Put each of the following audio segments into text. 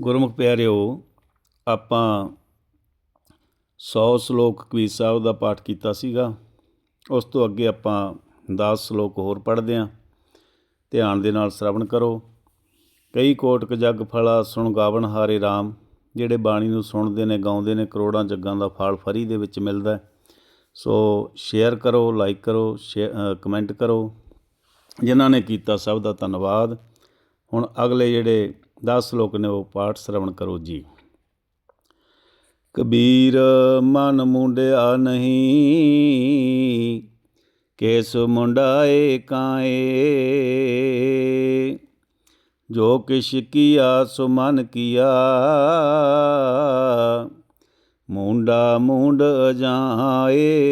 ਗੁਰਮੁਖ ਪਿਆਰਿਓ, ਆਪਾਂ 100 ਸ਼ਲੋਕ ਕਬੀਰ ਸਾਹਿਬ ਦਾ ਪਾਠ ਕੀਤਾ ਸੀਗਾ। ਉਸ ਤੋਂ ਅੱਗੇ ਆਪਾਂ 10 ਸ਼ਲੋਕ ਹੋਰ ਪੜ੍ਹਦੇ ਹਾਂ ਧਿਆਨ ਦੇ ਨਾਲ ਸ਼ਰਵਣ ਕਰੋ। ਕਈ ਕੋਟਕ ਜਗ ਫਲਾ ਸੁਣ ਗਾਵਣ ਹਾਰੇ RAM ਜਿਹੜੇ ਬਾਣੀ ਨੂੰ ਸੁਣਦੇ ਨੇ, ਗਾਉਂਦੇ ਨੇ, ਕਰੋੜਾਂ ਜੱਗਾਂ ਦਾ ਫਲ ਫਰੀ ਦੇ ਵਿੱਚ ਮਿਲਦਾ ਸੋ ਸ਼ੇਅਰ ਕਰੋ ਲਾਈਕ ਕਰੋ ਸ਼ੇ- ਕਮੈਂਟ ਕਰੋ। ਜਿਨ੍ਹਾਂ ਨੇ ਕੀਤਾ ਸਭ ਦਾ ਧੰਨਵਾਦ। ਹੁਣ ਅਗਲੇ ਜਿਹੜੇ 10 ਸ਼ਲੋਕ ਨੇ ਉਹ ਪਾਠ ਸ਼ਰਵਣ ਕਰੋ ਜੀ। ਕਬੀਰ ਮਨ ਮੁੰਡਿਆ ਨਹੀਂ, ਕੇਸ ਮੁੰਡਾਏ ਕਾਏ। ਜੋ ਕਿਛ ਕੀਆ ਸੋ ਮਨ ਕੀਆ, ਮੁੰਡਾ ਮੁੰਡ ਜਾਏ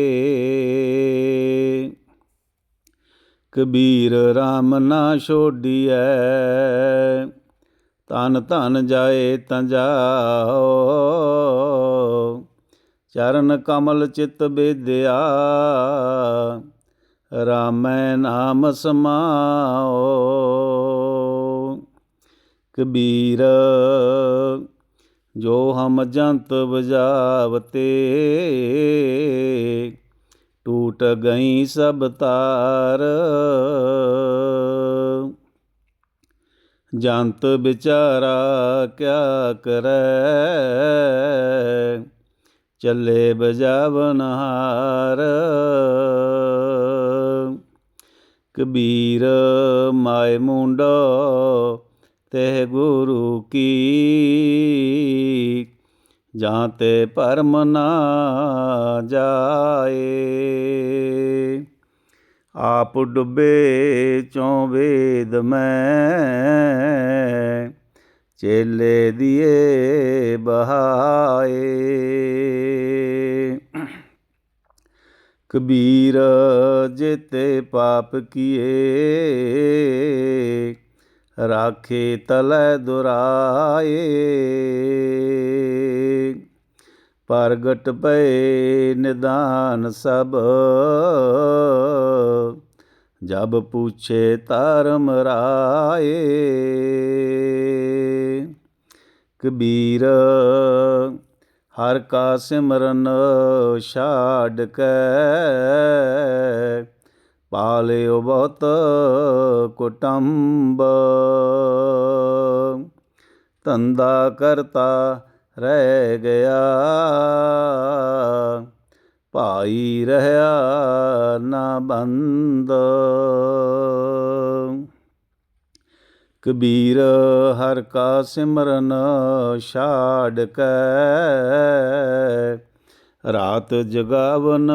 ਕਬੀਰ RAM ਨਾ ਛੋਡੀਐ ਤਨ ਧਨ ਜਾਏ ਤਾਂ ਜਾਓ। ਚਰਨ ਕਮਲ ਚਿਤ ਬੇਦਿਆ, ਰਾਮੈ ਨਾਮ ਸਮਾਓ। ਕਬੀਰ, ਜੋ ਹਮ ਜੰਤ ਬਜਾਵਤੇ ਟੂਟ ਗਈ ਸਭ ਤਾਰ। ਜੰਤ ਵਿਚਾਰਾ ਕਿਆ ਕਰੈ? ਚੱਲੇ ਬਜਾਵਨ ਹਾਰ। ਕਬੀਰ ਮਾਏ ਮੁੰਡੋ, ਤੇ ਗੁਰੂ ਕੀ? ਜਾਂ ਤੇ ਪਰਮ ਨਾ ਜਾਏ। ਆਪ ਡੁੱਬੇ ਚੋਂ ਵੇਦ ਮੈਂ, ਚੇਲੇ ਦੀਏ ਬਹਾਏ। ਕਬੀਰ ਜਿਤੇ ਪਾਪ ਕੀਏ, ਰਾਖੇ ਤਲੈ ਦੁਰਾਏ। ਪ੍ਰਗਟ ਪਏ ਨਿਦਾਨ ਸਭ। ਜਬ ਪੁੱਛੇ ਧਰਮ ਰਾਏ, ਕਬੀਰ, ਹਰ ਕਾ ਸਿਮਰਨ ਛਾੜ ਕੇ। ਪਾਲਿਓ ਬਹੁਤ ਕੁਟੰਬ, ਧੰਦਾ ਕਰਤਾ ਰਹਿ ਗਿਆ। ਭਾਈ ਰਹਾ ਨਾ ਬੰਦ। ਕਬੀਰ ਹਰ ਕਾ ਸਿਮਰਨ ਛਾੜ ਕੇ। ਰਾਤ ਜਗਾਵਨ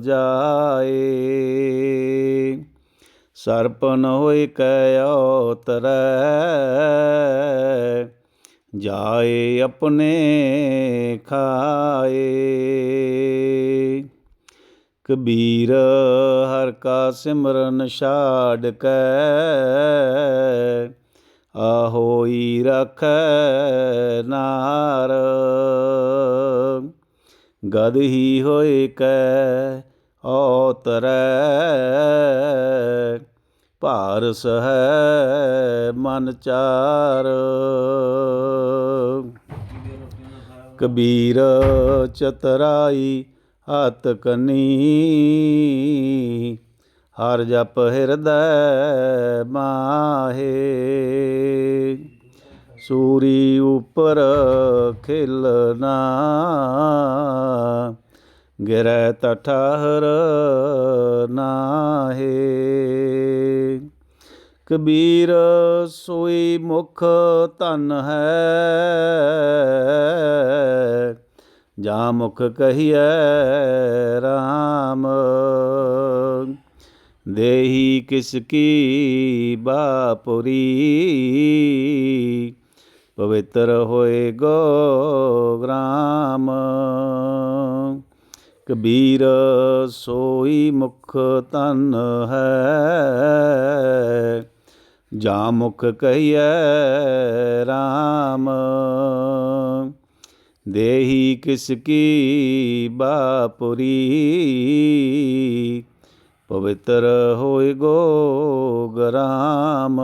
ਜਾਏ। ਸਰਪਨ ਹੋਇ ਕੈ ਉਤਰੈ ਜਾਏ ਆਪਣੇ ਖਾਏ। ਕਬੀਰ ਹਰ ਕਾ ਸਿਮਰਨ ਛਾੜ ਕੇ। ਆਹੋਈ ਰਖੈ ਨਾਰ। ਗਦ ਹੀ ਹੋਏ ਕੈ ਉਤਰੈ ਭਾਰ ਸਹੈ ਮਨ ਚਾਰ। ਕਬੀਰ ਚਤਰਾਈ ਹੱਥ ਕਨੀ। ਹਰ ਜਪ ਹਿਰਦੈ ਮਾਹੇ। ਸੂਰੀ ਉਪਰ ਖਿਲਨਾ। ਗਿਰੈ ਤਠਾਹਰ ਨਾਹੇ। ਕਬੀਰ ਸੋਈ ਮੁਖ ਧਨ ਹੈ। ਜਾ ਮੁਖ ਕਹੀਐ RAM ਦੇਹੀ ਕਿਸ ਕੀ ਬਾਪੁਰੀ। ਪਵਿੱਤਰ ਹੋਏ ਗੋ ਗ੍ਰਾਮ। ਕਬੀਰ, ਸੋਈ ਮੁਖ ਤਨ ਹੈ। ਜਾ ਮੁਖ ਕਹੀਐ RAM ਦੇਹੀ ਕਿਸ ਕੀ ਬਾਪੁਰੀ। ਪਵਿੱਤਰ ਹੋਏ ਗੋ ਗਰਾਮ